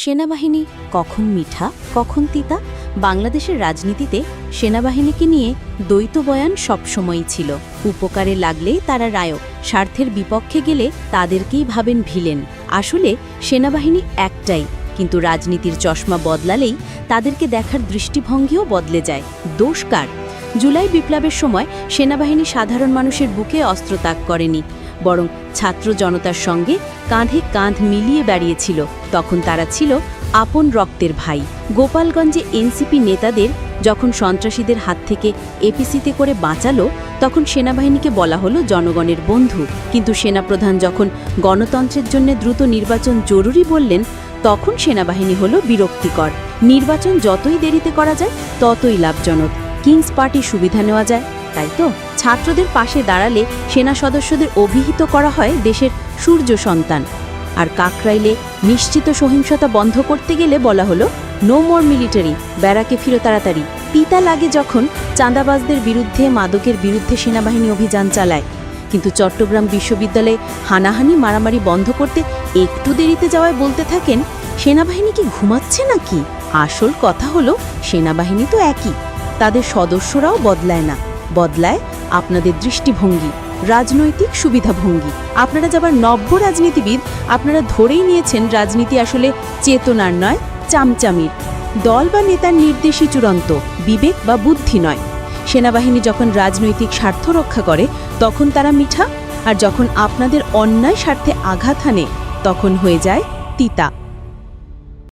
সেনাবাহিনী কখন মিঠা, কখন তিতা? বাংলাদেশের রাজনীতিতে সেনাবাহিনীকে নিয়ে দ্বৈত বয়ান সবসময়ই ছিল। উপকারে লাগলেই তারা রায়ক, স্বার্থের বিপক্ষে গেলে তাদেরকেই ভাবেন ভিলেন। আসলে সেনাবাহিনী একটাই, কিন্তু রাজনীতির চশমা বদলালেই তাদেরকে দেখার দৃষ্টিভঙ্গিও বদলে যায়। দোষ কার? জুলাই বিপ্লবের সময় সেনাবাহিনী সাধারণ মানুষের বুকে অস্ত্র ত্যাগ করেনি। বরং ছাত্র জনতার সঙ্গে কাঁধে কাঁধ মিলিয়ে দাঁড়িয়েছিল তখন তারা ছিল আপন রক্তের ভাই। গোপালগঞ্জে এনসিপি নেতাদের যখন সন্ত্রাসীদের হাত থেকে এপিসিতে করে বাঁচালো, তখন সেনাবাহিনীকে বলা হলো জনগণের বন্ধু। কিন্তু সেনাপ্রধান যখন গণতন্ত্রের জন্য দ্রুত নির্বাচন জরুরি বললেন, তখন সেনাবাহিনী হলো বিরক্তিকর। নির্বাচন যতই দেরিতে করা যায়, ততই লাভজনক। কিংস পার্টি সুবিধা নেওয়া যায়। তাই তো? ছাত্রদের পাশে দাঁড়ালে সেনা সদস্যদের অভিহিত করা হয় দেশের সূর্য সন্তান। আর কাকরাইলে নিশ্চিত সহিংসতা বন্ধ করতে গেলে বলা হলো নো মোর মিলিটারি ব্যারাকে ফিরো তাড়াতাড়ি। পিতা লাগে যখন চাঁদাবাজদের বিরুদ্ধে, মাদকের বিরুদ্ধে সেনাবাহিনী অভিযান চালায়। কিন্তু চট্টগ্রাম বিশ্ববিদ্যালয়ে হানাহানি, মারামারি বন্ধ করতে একটু দেরিতে যাওয়ায় বলতে থাকেন, সেনাবাহিনী কি ঘুমাচ্ছে নাকি? আসল কথা হলো, সেনাবাহিনী তো একই, তাদের সদস্যরাও বদলায় না। বদলায় আপনাদের দৃষ্টিভঙ্গি, রাজনৈতিক সুবিধাভঙ্গি। আপনারা যাবার নব্য রাজনীতিবিদ, আপনারা ধরেই নিয়েছেন রাজনীতি আসলে চেতনার নয়, চামচামির। দল বা নেতার নির্দেশই চূড়ান্ত, বিবেক বা বুদ্ধি নয়। সেনাবাহিনী যখন রাজনৈতিক স্বার্থ রক্ষা করে, তখন তারা মিঠা, আর যখন আপনাদের অন্যায় স্বার্থে আঘাত হানে তখন হয়ে যায় তিতা।